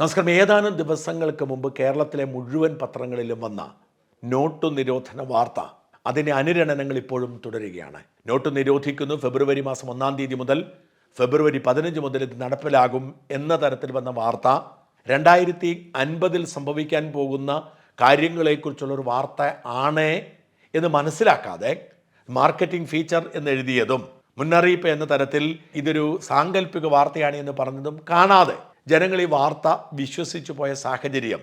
നമസ്കാരം. ഏതാനും ദിവസങ്ങൾക്ക് മുമ്പ് കേരളത്തിലെ മുഴുവൻ പത്രങ്ങളിലും വന്ന നോട്ടു നിരോധന വാർത്ത അതിന്റെ അനുരണനങ്ങൾ ഇപ്പോഴും തുടരുകയാണ്. നോട്ട് നിരോധിക്കുന്നു. ഫെബ്രുവരി മാസം ഒന്നാം തീയതി മുതൽ ഫെബ്രുവരി പതിനഞ്ച് മുതൽ ഇത് നടപ്പിലാകും എന്ന തരത്തിൽ വന്ന വാർത്ത രണ്ടായിരത്തി അൻപതിൽ സംഭവിക്കാൻ പോകുന്ന കാര്യങ്ങളെക്കുറിച്ചുള്ളൊരു വാർത്ത ആണ് എന്ന് മനസ്സിലാക്കാതെ മാർക്കറ്റിംഗ് ഫീച്ചർ എന്ന് എഴുതിയതും മുന്നറിയിപ്പ് എന്ന തരത്തിൽ ഇതൊരു സാങ്കല്പിക വാർത്തയാണ് എന്ന് പറഞ്ഞതും കാണാതെ ജനങ്ങൾ ഈ വാർത്ത വിശ്വസിച്ചു പോയ സാഹചര്യം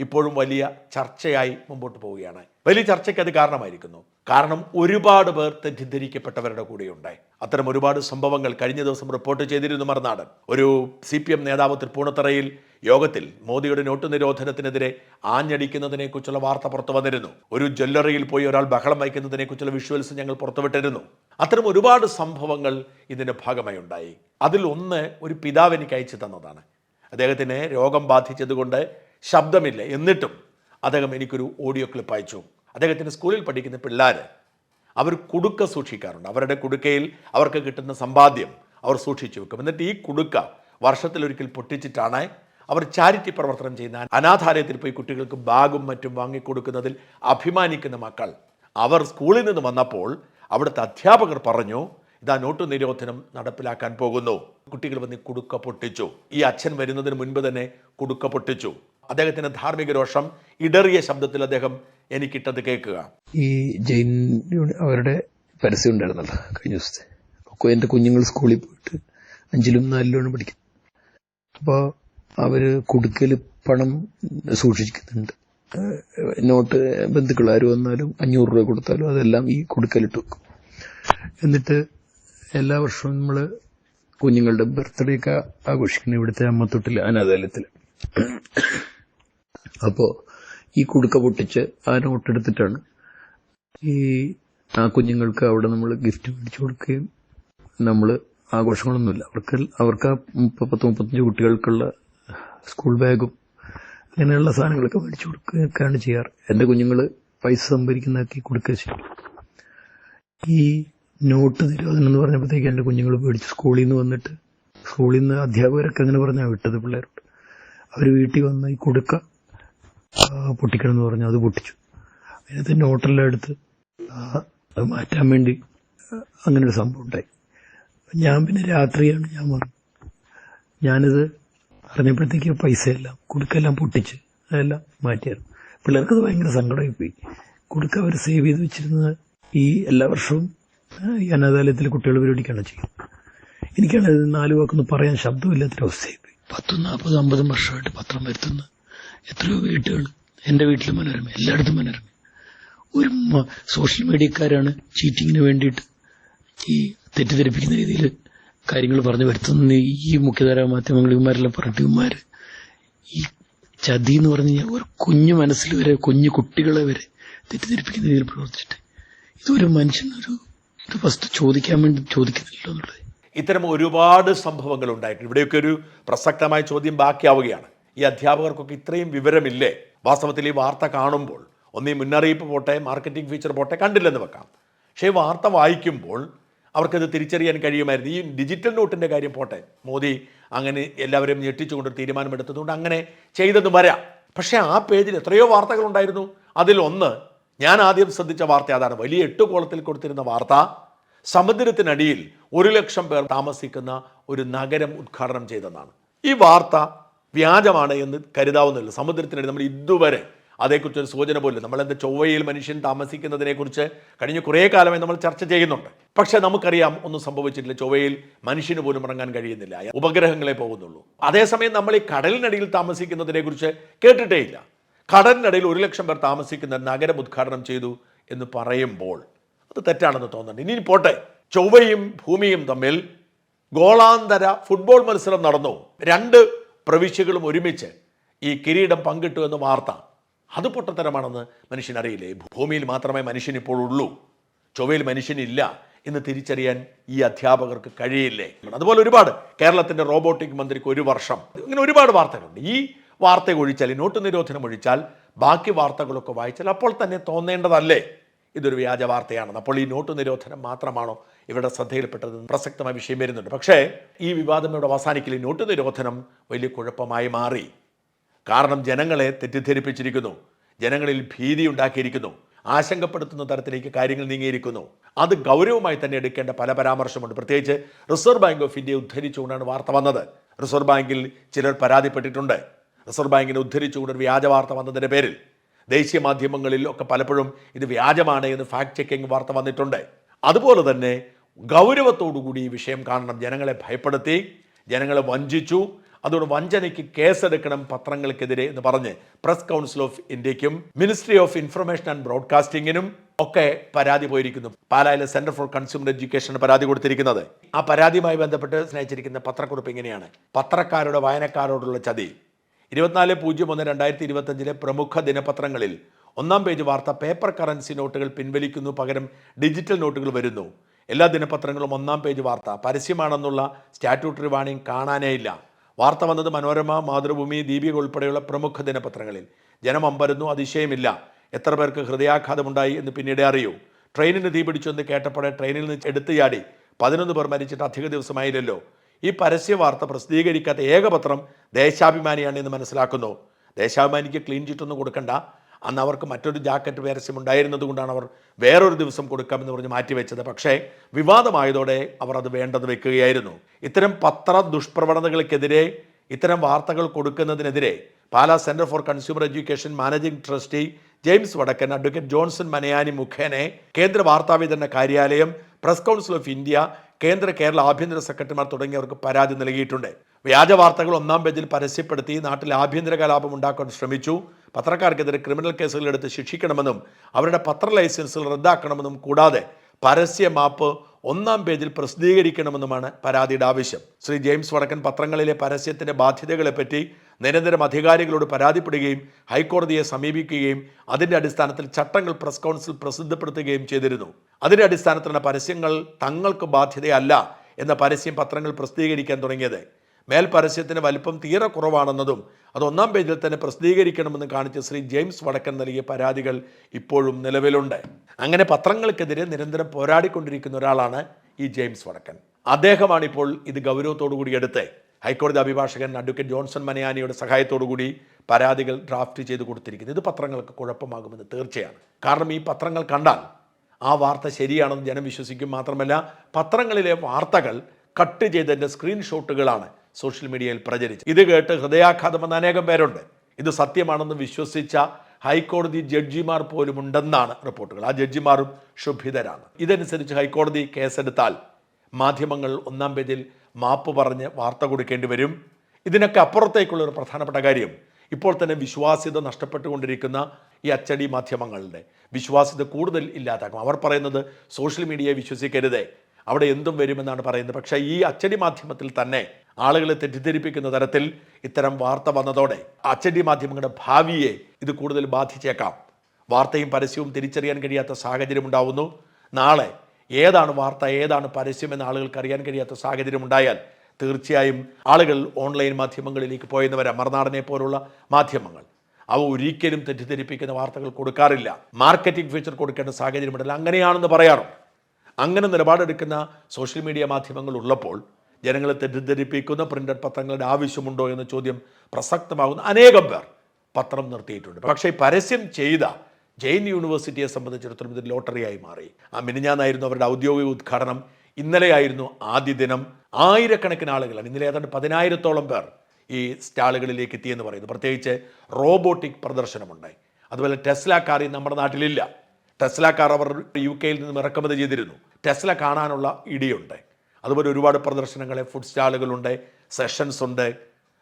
ഇപ്പോഴും വലിയ ചർച്ചയായി മുമ്പോട്ട് പോവുകയാണ്. വലിയ ചർച്ചയ്ക്ക് അത് കാരണമായിരിക്കുന്നു. കാരണം ഒരുപാട് പേർ തെറ്റിദ്ധരിക്കപ്പെട്ടവരുടെ കൂടെയുണ്ട്. അത്തരം ഒരുപാട് സംഭവങ്ങൾ കഴിഞ്ഞ ദിവസം റിപ്പോർട്ട് ചെയ്തിരുന്നു മറുനാടൻ. ഒരു സി പി എം നേതാവ് തൃപ്പൂണിത്തറയിൽ യോഗത്തിൽ മോദിയുടെ നോട്ട് നിരോധനത്തിനെതിരെ ആഞ്ഞടിക്കുന്നതിനെക്കുറിച്ചുള്ള വാർത്ത പുറത്തു വന്നിരുന്നു. ഒരു ജ്വല്ലറിയിൽ പോയി ഒരാൾ ബഹളം വയ്ക്കുന്നതിനെക്കുറിച്ചുള്ള വിഷ്വൽസ് ഞങ്ങൾ പുറത്തുവിട്ടിരുന്നു അത്തരം ഒരുപാട് സംഭവങ്ങൾ ഇതിന്റെ ഭാഗമായി ഉണ്ടായി. അതിൽ ഒന്ന് ഒരു പിതാവ് എനിക്ക് അയച്ചു തന്നതാണ്. അദ്ദേഹത്തിന് രോഗം ബാധിച്ചതുകൊണ്ട് ശബ്ദമില്ല. എന്നിട്ടും അദ്ദേഹം എനിക്കൊരു ഓഡിയോ ക്ലിപ്പ് അയച്ചു. അദ്ദേഹത്തിന്റെ സ്കൂളിൽ പഠിക്കുന്ന പിള്ളേർ അവർ കുടുക്ക സൂക്ഷിക്കാറുണ്ട്. അവരുടെ കുടുക്കയിൽ അവർക്ക് കിട്ടുന്ന സമ്പാദ്യം അവർ സൂക്ഷിച്ചു വെക്കും. എന്നിട്ട് ഈ കുടുക്ക വർഷത്തിലൊരിക്കൽ പൊട്ടിച്ചിട്ടാണ് അവർ ചാരിറ്റി പ്രവർത്തനം ചെയ്യുന്ന അനാഥാലയത്തിൽ പോയി കുട്ടികൾക്ക് ബാഗും മറ്റും വാങ്ങിക്കൊടുക്കുന്നതിൽ അഭിമാനിക്കുന്ന മക്കൾ. അവർ സ്കൂളിൽ നിന്ന് വന്നപ്പോൾ അവിടുത്തെ അധ്യാപകർ പറഞ്ഞു ഇതാ നോട്ട് നിരോധനം നടപ്പിലാക്കാൻ പോകുന്നു. കുട്ടികൾ വന്ന് കുടുക്ക പൊട്ടിച്ചു. ഈ അച്ഛൻ വരുന്നതിന് മുൻപ് തന്നെ കുടുക്ക പൊട്ടിച്ചു. അദ്ദേഹത്തിന്റെ ധാർമ്മിക രോഷം ഇടറിയ ശബ്ദത്തിൽ അദ്ദേഹം എനിക്കിട്ടത് കേൾക്കുക. ഈ ജെയിൻ അവരുടെ പരസ്യം ഉണ്ടായിരുന്നല്ലോ കഴിഞ്ഞ ദിവസത്തെ. അപ്പോൾ എന്റെ കുഞ്ഞുങ്ങൾ സ്കൂളിൽ പോയിട്ട് അഞ്ചിലും നാലിലും പഠിക്കുന്നത്. അപ്പോൾ അവർ കുടുക്കൽ പണം സൂക്ഷിക്കുന്നുണ്ട്. നോട്ട് ബന്ധുക്കൾ ആര് വന്നാലും അഞ്ഞൂറ് രൂപ കൊടുത്താലും അതെല്ലാം ഈ കുടുക്കലിട്ട് വെക്കും. എന്നിട്ട് എല്ലാ വർഷവും നമ്മൾ കുഞ്ഞുങ്ങളുടെ ബർത്ത്ഡേ ഒക്കെ ആഘോഷിക്കുന്ന ഇവിടുത്തെ അമ്മത്തൊട്ടിൽ അനാഥാലയത്തിൽ അപ്പോ ഈ കുടുക്ക പൊട്ടിച്ച് ആ നോട്ട് എടുത്തിട്ടാണ് ഈ ആ കുഞ്ഞുങ്ങൾക്ക് അവിടെ നമ്മൾ ഗിഫ്റ്റ് മേടിച്ചു കൊടുക്കുകയും നമ്മൾ ആഘോഷങ്ങളൊന്നുമില്ല. അവർക്ക് അവർക്ക് ആ പത്ത് മുപ്പത്തഞ്ച് കുട്ടികൾക്കുള്ള സ്കൂൾ ബാഗും അങ്ങനെയുള്ള സാധനങ്ങളൊക്കെ മേടിച്ചു കൊടുക്കുകയൊക്കെയാണ് ചെയ്യാറ്. എന്റെ കുഞ്ഞുങ്ങൾ പൈസ സംഭരിക്കുന്നതാക്കി കൊടുക്കുക ചെയ്യും ഈ നോട്ട് നിരോധനം എന്ന് പറഞ്ഞപ്പോഴത്തേക്ക് എന്റെ കുഞ്ഞുങ്ങൾ പേടിച്ച് സ്കൂളിൽ നിന്ന് വന്നിട്ട് സ്കൂളിൽ നിന്ന് അധ്യാപകരൊക്കെ അങ്ങനെ പറഞ്ഞാൽ വിട്ടത് പിള്ളേരോട്. അവർ വീട്ടിൽ വന്ന് ഈ കൊടുക്ക പൊട്ടിക്കണം എന്ന് പറഞ്ഞു അത് പൊട്ടിച്ചു. അതിനകത്ത് നോട്ടെല്ലാം എടുത്ത് അത് മാറ്റാൻ വേണ്ടി അങ്ങനെ ഒരു സംഭവം ഉണ്ടായി. ഞാൻ പിന്നെ രാത്രിയാണ് ഞാൻ വന്നു ഞാനിത് അറിഞ്ഞപ്പോഴത്തേക്ക് പൈസ എല്ലാം കുടുക്കെല്ലാം പൊട്ടിച്ച് അതെല്ലാം മാറ്റിയായിരുന്നു. പിള്ളേർക്കത് ഭയങ്കര സങ്കടമായി പോയി കുടുക്ക അവർ സേവ് ചെയ്ത് വെച്ചിരുന്നത് ഈ എല്ലാ വർഷവും ഈ അനാഥാലയത്തിൽ കുട്ടികൾ പരിപാടിക്കാണ് ചെയ്യും എനിക്കാണ് നാല് വാക്കൊന്നും പറയാൻ ശബ്ദമില്ലാത്തൊരവസ്ഥയായി പത്തും നാൽപ്പതും അമ്പതും വർഷമായിട്ട് പത്രം വരുത്തുന്ന എത്രയോ വീട്ടുകൾ എന്റെ വീട്ടിലും മനോരമ എല്ലായിടത്തും മനോരമ ഒരു സോഷ്യൽ മീഡിയക്കാരാണ് ചീറ്റിങ്ങിന് വേണ്ടിയിട്ട് ഈ തെറ്റിദ്ധരിപ്പിക്കുന്ന രീതിയിൽ കാര്യങ്ങൾ പറഞ്ഞു വരുത്തുന്ന ഈ മുഖ്യധാരാ മാധ്യമങ്ങൾ ഇവന്മാരെല്ലാം ഈ ചതി എന്ന് പറഞ്ഞു കഴിഞ്ഞാൽ ഒരു കുഞ്ഞു മനസ്സിൽ വരെ കുഞ്ഞു കുട്ടികളെ വരെ തെറ്റിദ്ധരിപ്പിക്കുന്ന രീതിയിൽ പ്രവർത്തിച്ചിട്ട് ഇതൊരു മനുഷ്യനൊരു ഒരു ഫസ്റ്റ് ചോദിക്കാൻ വേണ്ടി ചോദിക്കുന്നില്ലല്ലോ എന്നുള്ളത്. ഇത്തരം ഒരുപാട് സംഭവങ്ങൾ ഉണ്ടായിട്ടുണ്ട്. ഇവിടെയൊക്കെ ഒരു പ്രസക്തമായ ചോദ്യം ബാക്കിയാവുകയാണ്. ഈ അധ്യാപകർക്കൊക്കെ ഇത്രയും വിവരമില്ലേ? വാസ്തവത്തിൽ ഈ വാർത്ത കാണുമ്പോൾ ഒന്നീ മുന്നറിയിപ്പ് പോട്ടെ മാർക്കറ്റിംഗ് ഫീച്ചർ പോട്ടെ കണ്ടില്ലെന്ന് വെക്കാം. പക്ഷേ വാർത്ത വായിക്കുമ്പോൾ അവർക്കത് തിരിച്ചറിയാൻ കഴിയുമായിരുന്നു. ഈ ഡിജിറ്റൽ നോട്ടിന്റെ കാര്യം പോട്ടെ. മോദി അങ്ങനെ എല്ലാവരെയും ഞെട്ടിച്ചുകൊണ്ട് തീരുമാനമെടുത്തതുകൊണ്ട് അങ്ങനെ ചെയ്തെന്ന് വരാം. പക്ഷേ ആ പേജിൽ എത്രയോ വാർത്തകളുണ്ടായിരുന്നു അതിലൊന്ന് ഞാൻ ആദ്യം ശ്രദ്ധിച്ച വാർത്ത അതാണ്. വലിയ എട്ട് കോളത്തിൽ കൊടുത്തിരുന്ന വാർത്ത സമുദ്രത്തിനടിയിൽ ഒരു ലക്ഷം പേർ താമസിക്കുന്ന ഒരു നഗരം ഉദ്ഘാടനം ചെയ്തെന്നാണ്. ഈ വാർത്ത വ്യാജമാണ് എന്ന് കരുതാവുന്നില്ല സമുദ്രത്തിനടി നമ്മൾ ഇതുവരെ അതേക്കുറിച്ച് ഒരു സൂചന പോലും നമ്മളെന്താ ചൊവ്വയിൽ മനുഷ്യൻ താമസിക്കുന്നതിനെക്കുറിച്ച് കഴിഞ്ഞ കുറേ കാലമായി നമ്മൾ ചർച്ച ചെയ്യുന്നുണ്ട്. പക്ഷേ നമുക്കറിയാം ഒന്നും സംഭവിച്ചിട്ടില്ല. ചൊവ്വയിൽ മനുഷ്യന് പോലും ഇറങ്ങാൻ കഴിയുന്നില്ല. ഉപഗ്രഹങ്ങളെ പോകുന്നുള്ളൂ. അതേസമയം നമ്മൾ ഈ കടലിനടിയിൽ താമസിക്കുന്നതിനെക്കുറിച്ച് കേട്ടിട്ടേ ഇല്ല കടലിനടിയിൽ ഒരു ലക്ഷം പേർ താമസിക്കുന്ന നഗരം ഉദ്ഘാടനം ചെയ്തു എന്ന് പറയുമ്പോൾ അത് തെറ്റാണെന്ന് തോന്നുന്നുണ്ട്. ഇനി പോട്ടെ. ചൊവ്വയും ഭൂമിയും തമ്മിൽ ഗോളാന്തര ഫുട്ബോൾ മത്സരം നടന്നു. രണ്ട് പ്രവിശ്യകളും ഒരുമിച്ച് ഈ കിരീടം പങ്കിട്ടു എന്ന വാർത്ത. അത് പൊട്ടത്തരമാണെന്ന് മനുഷ്യനറിയില്ലേ ഭൂമിയിൽ മാത്രമേ ഉള്ളൂ. ചൊവ്വയിൽ മനുഷ്യനില്ല എന്ന് തിരിച്ചറിയാൻ ഈ അധ്യാപകർക്ക് കഴിയില്ലേ? അതുപോലെ ഒരുപാട് കേരളത്തിന്റെ റോബോട്ടിക് മന്ത്രിക്ക് ഒരു വർഷം. ഇങ്ങനെ ഒരുപാട് വാർത്തകളുണ്ട്. ഈ വാർത്ത ഒഴിച്ചാൽ ഈ നോട്ട് നിരോധനം ഒഴിച്ചാൽ ബാക്കി വാർത്തകളൊക്കെ വായിച്ചാൽ അപ്പോൾ തന്നെ തോന്നേണ്ടതല്ലേ? ഇതൊരു വ്യാജ വാർത്തയാണെന്ന് അപ്പോൾ ഈ നോട്ട് നിരോധനം മാത്രമാണോ ഇവരുടെ ശ്രദ്ധയിൽപ്പെട്ടത്? പ്രസക്തമായ വിഷയം വരുന്നുണ്ട്. പക്ഷേ ഈ വിവാദം ഇവിടെ അവസാനിക്കില്ല. ഈ നോട്ട് നിരോധനം വലിയ കുഴപ്പമായി മാറി. കാരണം ജനങ്ങളെ തെറ്റിദ്ധരിപ്പിച്ചിരിക്കുന്നു. ജനങ്ങളിൽ ഭീതി ഉണ്ടാക്കിയിരിക്കുന്നു. ആശങ്കപ്പെടുത്തുന്ന തരത്തിലേക്ക് കാര്യങ്ങൾ നീങ്ങിയിരിക്കുന്നു. അത് ഗൗരവമായി തന്നെ എടുക്കേണ്ട പല പരാമർശമുണ്ട്. പ്രത്യേകിച്ച് റിസർവ് ബാങ്ക് ഓഫ് ഇന്ത്യ ഉദ്ധരിച്ചുകൊണ്ടാണ് വാർത്ത വന്നത്. റിസർവ് ബാങ്കിൽ ചിലർ പരാതിപ്പെട്ടിട്ടുണ്ട്. റിസർവ് ബാങ്കിനെ ഉദ്ധരിച്ചുകൊണ്ട് ഒരു വ്യാജ വാർത്ത വന്നതിന്റെ പേരിൽ ദേശീയ മാധ്യമങ്ങളിൽ ഒക്കെ പലപ്പോഴും ഇത് വ്യാജമാണ് എന്ന് ഫാക്ട് ചെക്കിംഗ് വാർത്ത വന്നിട്ടുണ്ട്. അതുപോലെ തന്നെ ഗൗരവത്തോടുകൂടി ഈ വിഷയം കാണണം. ജനങ്ങളെ ഭയപ്പെടുത്തി ജനങ്ങളെ വഞ്ചിച്ചു. അതുകൊണ്ട് വഞ്ചനയ്ക്ക് കേസെടുക്കണം പത്രങ്ങൾക്കെതിരെ എന്ന് പറഞ്ഞ് പ്രസ് കൗൺസിൽ ഓഫ് ഇന്ത്യക്കും മിനിസ്ട്രി ഓഫ് ഇൻഫർമേഷൻ ആൻഡ് ബ്രോഡ്കാസ്റ്റിംഗിനും ഒക്കെ പരാതി പോയിരിക്കുന്നു. പാലായിലെ സെന്റർ ഫോർ കൺസ്യൂമർ എഡ്യൂക്കേഷൻ പരാതി കൊടുത്തിരിക്കുന്നത്. ആ പരാതിയുമായി ബന്ധപ്പെട്ട് സ്നേഹിച്ചിരിക്കുന്ന പത്രക്കുറിപ്പ് ഇങ്ങനെയാണ്. പത്രക്കാരുടെ വായനക്കാരോടുള്ള ചതി. ഇരുപത്തിനാല് പൂജ്യം ഒന്ന് രണ്ടായിരത്തി ഇരുപത്തഞ്ചിലെ പ്രമുഖ ദിനപത്രങ്ങളിൽ ഒന്നാം പേജ് വാർത്ത പേപ്പർ കറൻസി നോട്ടുകൾ പിൻവലിക്കുന്നു പകരം ഡിജിറ്റൽ നോട്ടുകൾ വരുന്നു. എല്ലാ ദിനപത്രങ്ങളും ഒന്നാം പേജ് വാർത്ത. പരസ്യമാണെന്നുള്ള സ്റ്റാറ്റ്യൂട്ടറി വാണിംഗ് കാണാനേ ഇല്ല വാർത്ത വന്നത് മനോരമ മാതൃഭൂമി ദീപിക ഉൾപ്പെടെയുള്ള പ്രമുഖ ദിനപത്രങ്ങളിൽ. ജനം അമ്പരുന്നു അതിശയമില്ല. എത്ര പേർക്ക് ഹൃദയാഘാതമുണ്ടായി എന്ന് പിന്നീട് അറിയൂ. ട്രെയിനിന് തീപിടിച്ചു പിടിച്ചെന്ന് കേട്ടപ്പോഴേ ട്രെയിനിൽ നിന്ന് എടുത്തു ചാടി. പതിനൊന്ന് പേർ മരിച്ചിട്ട് അധിക ദിവസമായില്ലല്ലോ. ഈ പരസ്യ വാർത്ത പ്രസിദ്ധീകരിക്കാത്ത ഏകപത്രം ദേശാഭിമാനിയാണ് എന്ന് മനസ്സിലാക്കുന്നു. ദേശാഭിമാനിക്ക് ക്ലീൻ ചിറ്റൊന്നും കൊടുക്കണ്ട. അന്ന് അവർക്ക് മറ്റൊരു ജാക്കറ്റ് പരസ്യം കൊണ്ടാണ് അവർ വേറൊരു ദിവസം കൊടുക്കാമെന്ന് പറഞ്ഞ് മാറ്റിവെച്ചത്. പക്ഷേ വിവാദമായതോടെ അവർ അത് വേണ്ടെന്ന് വെക്കുകയായിരുന്നു. ഇത്തരം പത്ര ദുഷ്പ്രവണതകൾക്കെതിരെ ഇത്തരം വാർത്തകൾ കൊടുക്കുന്നതിനെതിരെ Pala centre for consumer education managing trustee James Vadakkan advocate Johnson Manayani മുഖേനെ കേന്ദ്ര വാർത്താവിതരണ കാര്യാലയം പ്രസ് കൗൺസിൽ ഓഫ് ഇന്ത്യ കേന്ദ്ര കേരള ആഭ്യന്തര സെക്രട്ടറിമാർ തുടങ്ങിയവർക്ക് പരാതി നൽകിയിട്ടുണ്ട്. വ്യാജ വാർത്തകൾ ഒന്നാം പേജിൽ പരസ്യപ്പെടുത്തി നാട്ടിൽ ആഭ്യന്തര കലാപം ഉണ്ടാക്കാൻ ശ്രമിച്ചു. പത്രക്കാർക്കെതിരെ ക്രിമിനൽ കേസുകൾ എടുത്ത് ശിക്ഷിക്കണമെന്നും അവരുടെ പത്ര ലൈസൻസുകൾ റദ്ദാക്കണമെന്നും കൂടാതെ പരസ്യ മാപ്പ് ഒന്നാം പേജിൽ പ്രസിദ്ധീകരിക്കണമെന്നുമാണ് പരാതിയുടെ ആവശ്യം. ശ്രീ ജെയിംസ് വടക്കൻ പത്രങ്ങളിലെ പരസ്യത്തിന്റെ ബാധ്യതകളെപ്പറ്റി നിരന്തരം അധികാരികളോട് പരാതിപ്പെടുകയും ഹൈക്കോടതിയെ സമീപിക്കുകയും അതിന്റെ അടിസ്ഥാനത്തിൽ ചട്ടങ്ങൾ പ്രസ് കൗൺസിൽ പ്രസിദ്ധപ്പെടുത്തുകയും ചെയ്തിരുന്നു. അതിന്റെ അടിസ്ഥാനത്തിലാണ് പരസ്യങ്ങൾ തങ്ങൾക്ക് ബാധ്യതയല്ല എന്ന പരസ്യം പത്രങ്ങൾ പ്രസിദ്ധീകരിക്കാൻ തുടങ്ങിയത്. മേൽ പരസ്യത്തിന് വലിപ്പം തീരെ കുറവാണെന്നതും അത് ഒന്നാം പേജിൽ തന്നെ പ്രസിദ്ധീകരിക്കണമെന്ന് കാണിച്ച് ശ്രീ ജെയിംസ് വടക്കൻ നൽകിയ പരാതികൾ ഇപ്പോഴും നിലവിലുണ്ട്. അങ്ങനെ പത്രങ്ങൾക്കെതിരെ നിരന്തരം പോരാടിക്കൊണ്ടിരിക്കുന്ന ഒരാളാണ് ഈ ജെയിംസ് വടക്കൻ. അദ്ദേഹമാണ് ഇപ്പോൾ ഇത് ഗൗരവത്തോടു കൂടി എടുത്ത് ഹൈക്കോടതി അഭിഭാഷകൻ അഡ്വക്കേറ്റ് ജോൺസൺ മനയാനിയുടെ സഹായത്തോടു കൂടി പരാതികൾ ഡ്രാഫ്റ്റ് ചെയ്ത് കൊടുത്തിരിക്കുന്നത് ഇത് പത്രങ്ങൾക്ക് കുഴപ്പമാകുമെന്ന് തീർച്ചയാണ്. കാരണം ഈ പത്രങ്ങൾ കണ്ടാൽ ആ വാർത്ത ശരിയാണെന്ന് ജനം വിശ്വസിക്കും മാത്രമല്ല പത്രങ്ങളിലെ വാർത്തകൾ കട്ട് ചെയ്തതിന്റെ സ്ക്രീൻഷോട്ടുകളാണ് സോഷ്യൽ മീഡിയയിൽ പ്രചരിച്ചത്. ഇത് കേട്ട് ഹൃദയാഘാതം വന്ന അനേകം പേരുണ്ട്. ഇത് സത്യമാണെന്ന് വിശ്വസിച്ച ഹൈക്കോടതി ജഡ്ജിമാർ പോലും ഉണ്ടെന്നാണ് റിപ്പോർട്ടുകൾ. ആ ജഡ്ജിമാരും ശുഭിതരാണ് ഇതനുസരിച്ച് ഹൈക്കോടതി കേസെടുത്താൽ മാധ്യമങ്ങൾ ഒന്നാം പേജിൽ മാപ്പ് പറഞ്ഞ് വാർത്ത കൊടുക്കേണ്ടി വരും. ഇതിനൊക്കെ അപ്പുറത്തേക്കുള്ള ഒരു പ്രധാനപ്പെട്ട കാര്യം ഇപ്പോൾ തന്നെ വിശ്വാസ്യത നഷ്ടപ്പെട്ടുകൊണ്ടിരിക്കുന്ന ഈ അച്ചടി മാധ്യമങ്ങളുടെ വിശ്വാസ്യത കൂടുതൽ ഇല്ലാതാക്കും. അവർ പറയുന്നത് സോഷ്യൽ മീഡിയയെ വിശ്വസിക്കരുതേ. അവിടെ എന്തും വരുമെന്നാണ് പറയുന്നത്. പക്ഷേ ഈ അച്ചടി മാധ്യമത്തിൽ തന്നെ ആളുകളെ തെറ്റിദ്ധരിപ്പിക്കുന്ന തരത്തിൽ ഇത്തരം വാർത്ത വന്നതോടെ അച്ചടി മാധ്യമങ്ങളുടെ ഭാവിയെ ഇത് കൂടുതൽ ബാധിച്ചേക്കാം. വാർത്തയും പരസ്യവും തിരിച്ചറിയാൻ കഴിയാത്ത സാഹചര്യം ഉണ്ടാവുന്നു. നാളെ ഏതാണ് വാർത്ത ഏതാണ് പരസ്യം എന്ന് ആളുകൾക്ക് അറിയാൻ കഴിയാത്ത സാഹചര്യം ഉണ്ടായാൽ തീർച്ചയായും ആളുകൾ ഓൺലൈൻ മാധ്യമങ്ങളിലേക്ക് പോയെന്നവരെ വരാം മറുനാടനെ പോലുള്ള മാധ്യമങ്ങൾ. അവ ഒരിക്കലും തെറ്റിദ്ധരിപ്പിക്കുന്ന വാർത്തകൾ കൊടുക്കാറില്ല. മാർക്കറ്റിംഗ് ഫീച്ചർ കൊടുക്കേണ്ട സാഹചര്യമുണ്ടല്ല അങ്ങനെയാണെന്ന് പറയാറുണ്ട് അങ്ങനെ നിലപാടെടുക്കുന്ന സോഷ്യൽ മീഡിയ മാധ്യമങ്ങൾ ഉള്ളപ്പോൾ ജനങ്ങളെ തെറ്റിദ്ധരിപ്പിക്കുന്ന പ്രിന്റഡ് പത്രങ്ങളുടെ ആവശ്യമുണ്ടോ എന്ന ചോദ്യം പ്രസക്തമാകുന്ന അനേകം പേർ പത്രം നിർത്തിയിട്ടുണ്ട്. പക്ഷേ പരസ്യം ചെയ്ത ജെയിൻ യൂണിവേഴ്സിറ്റിയെ സംബന്ധിച്ചിടത്തോളം ഇത് ലോട്ടറിയായി മാറി. ആ മിനിഞ്ഞാന്നായിരുന്നു അവരുടെ ഔദ്യോഗിക ഉദ്ഘാടനം. ഇന്നലെയായിരുന്നു ആദ്യ ദിനം. ആയിരക്കണക്കിന് ആളുകളാണ്. ഇന്നലെ ഏതാണ്ട് പതിനായിരത്തോളം പേർ ഈ സ്റ്റാളുകളിലേക്ക് എത്തിയെന്ന് പറയുന്നു. പ്രത്യേകിച്ച് റോബോട്ടിക് പ്രദർശനമുണ്ടായി. അതുപോലെ ടെസ്ല കാർ നമ്മുടെ നാട്ടിലില്ല. ടെസ്ല കാർ അവർ യു കെയിൽ നിന്നും ഇറക്കുമതി ചെയ്തിരുന്നു. ടെസ്ല കാണാനുള്ള ഇടിയുണ്ട്. അതുപോലെ ഒരുപാട് പ്രദർശനങ്ങൾ ഫുഡ് സ്റ്റാളുകളുണ്ട് സെഷൻസ് ഉണ്ട്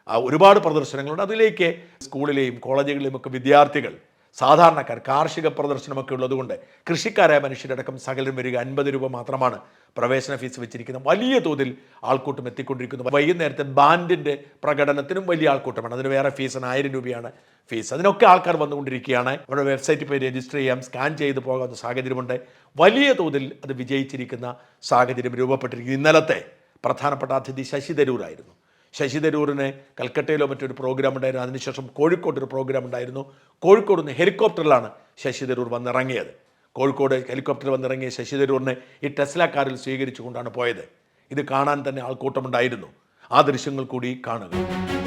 ഒരുപാട് പ്രദർശനങ്ങളുണ്ട്. അതിലേക്ക് സ്കൂളിലെയും കോളേജുകളിലെയും ഒക്കെ വിദ്യാർത്ഥികൾ സാധാരണക്കാർ കാർഷിക പ്രദർശനമൊക്കെ ഉള്ളതുകൊണ്ട് കൃഷിക്കാരായ മനുഷ്യരടക്കം സകലരും വരിക അൻപത് രൂപ മാത്രമാണ്. പ്രവേശന ഫീസ് വെച്ചിരിക്കുന്നത് വലിയ തോതിൽ ആൾക്കൂട്ടം എത്തിക്കൊണ്ടിരിക്കുന്നു. വൈകുന്നേരത്തെ ബാൻഡിന്റെ പ്രകടനത്തിനും വലിയ ആൾക്കൂട്ടമാണ്. അതിന് വേറെ ഫീസിന് ആയിരം രൂപയാണ് ഫീസ്. അതിനൊക്കെ ആൾക്കാർ വന്നുകൊണ്ടിരിക്കുകയാണ്. അവരുടെ വെബ്സൈറ്റിൽ പോയി രജിസ്റ്റർ ചെയ്യാം. സ്കാൻ ചെയ്ത് പോകാവുന്ന സാഹചര്യമുണ്ട്. വലിയ തോതിൽ അത് വിജയിച്ചിരിക്കുന്ന സാഹചര്യം രൂപപ്പെട്ടിരിക്കുന്നു. ഇന്നലത്തെ പ്രധാനപ്പെട്ട അതിഥി ശശി തരൂരായിരുന്നു. ശശി തരൂരിന് കൽക്കട്ടയിലോ മറ്റൊരു പ്രോഗ്രാം ഉണ്ടായിരുന്നു. അതിനുശേഷം കോഴിക്കോട്ട് ഒരു പ്രോഗ്രാം ഉണ്ടായിരുന്നു. കോഴിക്കോട് നിന്ന് ഹെലികോപ്റ്ററിലാണ് ശശി തരൂർ വന്നിറങ്ങിയത്. കോഴിക്കോട് ഹെലികോപ്റ്റർ വന്നിറങ്ങിയ ശശി തരൂറിനെ ഈ ടെസ്ല കാറിൽ സ്വീകരിച്ചുകൊണ്ടാണ് പോയത്. ഇത് കാണാൻ തന്നെ ആൾക്കൂട്ടമുണ്ടായിരുന്നു. ആ ദൃശ്യങ്ങൾ കൂടി കാണുക.